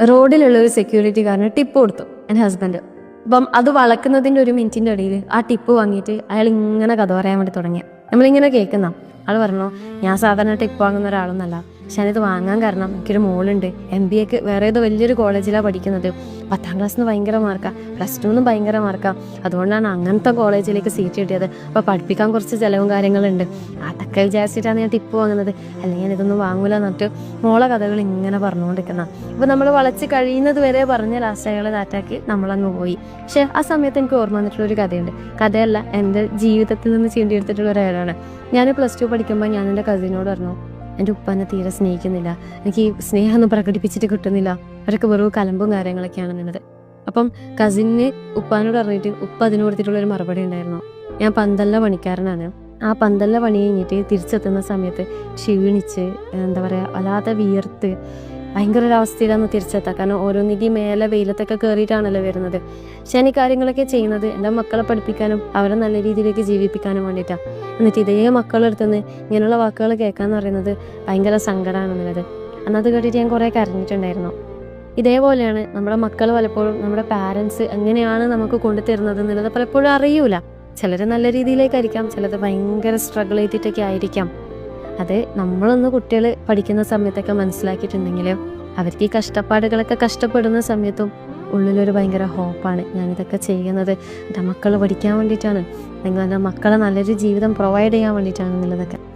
റോഡിലുള്ള ഒരു security സെക്യൂരിറ്റിക്കാരന് tip കൊടുത്തു എന്റെ ഹസ്ബൻഡ് അപ്പം അത് വളക്കുന്നതിന്റെ ഒരു മിനിറ്റിന്റെ ഇടയിൽ ആ ടിപ്പ് വാങ്ങിയിട്ട് അയാൾ ഇങ്ങനെ കഥ പറയാൻ വേണ്ടി തുടങ്ങി നമ്മളിങ്ങനെ കേൾക്കുന്ന. ആൾ പറഞ്ഞു ഞാൻ സാധാരണ ടിപ്പ് വാങ്ങുന്ന ഒരാളൊന്നല്ല. പക്ഷെ ഞാനിത് വാങ്ങാൻ കാരണം എനിക്കൊരു മോളുണ്ട്. എം ബി എക്ക് വേറെ ഏതോ വലിയൊരു കോളേജിലാണ് പഠിക്കുന്നത്. പത്താം ക്ലാസ്സിൽ നിന്ന് ഭയങ്കര മാർക്കാണ് പ്ലസ് ടുന്ന് ഭയങ്കര മാർക്കാണ് അതുകൊണ്ടാണ് അങ്ങനത്തെ കോളേജിലേക്ക് സീറ്റ് കിട്ടിയത്. അപ്പോൾ പഠിപ്പിക്കാൻ കുറച്ച് ചിലവും കാര്യങ്ങളുണ്ട്. അതൊക്കെ വിചാരിച്ചിട്ടാണ് ഞാൻ ടിപ്പ് വാങ്ങുന്നത്. അല്ലെങ്കിൽ ഞാൻ ഇതൊന്നും വാങ്ങൂല എന്നിട്ട് മോളെ കഥകൾ ഇങ്ങനെ പറഞ്ഞുകൊണ്ടിരിക്കുന്ന. അപ്പോൾ നമ്മൾ വളച്ച് കഴിയുന്നത് വരെ പറഞ്ഞ ലാസ്റ്റ് അയാൾ താറ്റാക്കി നമ്മളങ്ങ് പോയി. പക്ഷേ ആ സമയത്ത് എനിക്ക് ഓർമ്മ വന്നിട്ടുള്ള ഒരു കഥയുണ്ട്. കഥയല്ല എന്റെ ജീവിതത്തിൽ നിന്ന് ചീണ്ടിയെടുത്തിട്ടുള്ള ഒരാളാണ്. ഞാൻ പ്ലസ് ടു പഠിക്കുമ്പോൾ ഞാൻ എന്റെ കസിനോട് പറഞ്ഞു എന്റെ ഉപ്പാനെ തീരെ സ്നേഹിക്കുന്നില്ല. എനിക്ക് ഈ സ്നേഹമൊന്നും പ്രകടിപ്പിച്ചിട്ട് കിട്ടുന്നില്ല. അവരൊക്കെ വെറും കലമ്പും കാര്യങ്ങളൊക്കെയാണ് നിന്നത് അപ്പം കസിന് ഉപ്പാനോട് അറിഞ്ഞിട്ട് ഉപ്പ അതിന് ഒരു മറുപടി ഉണ്ടായിരുന്നു. ഞാൻ പന്തല്ല പണിക്കാരനാണ്. ആ പന്തല്ല പണി കഴിഞ്ഞിട്ട് തിരിച്ചെത്തുന്ന സമയത്ത് ക്ഷീണിച്ച് എന്താ പറയുക വല്ലാതെ വിയർത്ത് ഭയങ്കര ഒരു അവസ്ഥയിലാണ് തിരിച്ചെത്താം. കാരണം ഓരോന്നിക്ക് മേലെ വെയിലത്തൊക്കെ കയറിയിട്ടാണല്ലോ വരുന്നത്. പക്ഷെ ഞാൻ ഈ കാര്യങ്ങളൊക്കെ ചെയ്യുന്നത് എന്റെ മക്കളെ പഠിപ്പിക്കാനും അവരെ നല്ല രീതിയിലേക്ക് ജീവിപ്പിക്കാനും വേണ്ടിയിട്ടാണ് എന്നിട്ട് ഇതേ മക്കളെടുത്തുനിന്ന് ഇങ്ങനെയുള്ള വാക്കുകൾ കേൾക്കാന്ന് പറയുന്നത് ഭയങ്കര സങ്കടമാണെന്നുള്ളത് അന്നത് കേട്ടിട്ട് ഞാൻ കുറേ കരഞ്ഞിട്ടുണ്ടായിരുന്നു. ഇതേപോലെയാണ് നമ്മുടെ മക്കൾ പലപ്പോഴും നമ്മുടെ പാരൻസ് എങ്ങനെയാണ് നമുക്ക് കൊണ്ടുതരുന്നത് എന്നുള്ളത് പലപ്പോഴും അറിയൂല. ചിലർ നല്ല രീതിയിലേക്കായിരിക്കാം ചിലത് ഭയങ്കര സ്ട്രഗിൾ ചെയ്തിട്ടൊക്കെ ആയിരിക്കാം. അത് നമ്മളൊന്ന് കുട്ടികൾ പഠിക്കുന്ന സമയത്തൊക്കെ മനസ്സിലാക്കിയിട്ടുണ്ടെങ്കിൽ അവർക്ക് ഈ കഷ്ടപ്പാടുകളൊക്കെ കഷ്ടപ്പെടുന്ന സമയത്തും ഉള്ളിലൊരു ഭയങ്കര ഹോപ്പാണ് ഞാനിതൊക്കെ ചെയ്യുന്നത് എന്റെ മക്കൾ പഠിക്കാൻ വേണ്ടിയിട്ടാണ്. അല്ലെങ്കിൽ എന്റെ മക്കളെ നല്ലൊരു ജീവിതം പ്രൊവൈഡ് ചെയ്യാൻ വേണ്ടിയിട്ടാണ് എന്നുള്ളതൊക്കെ.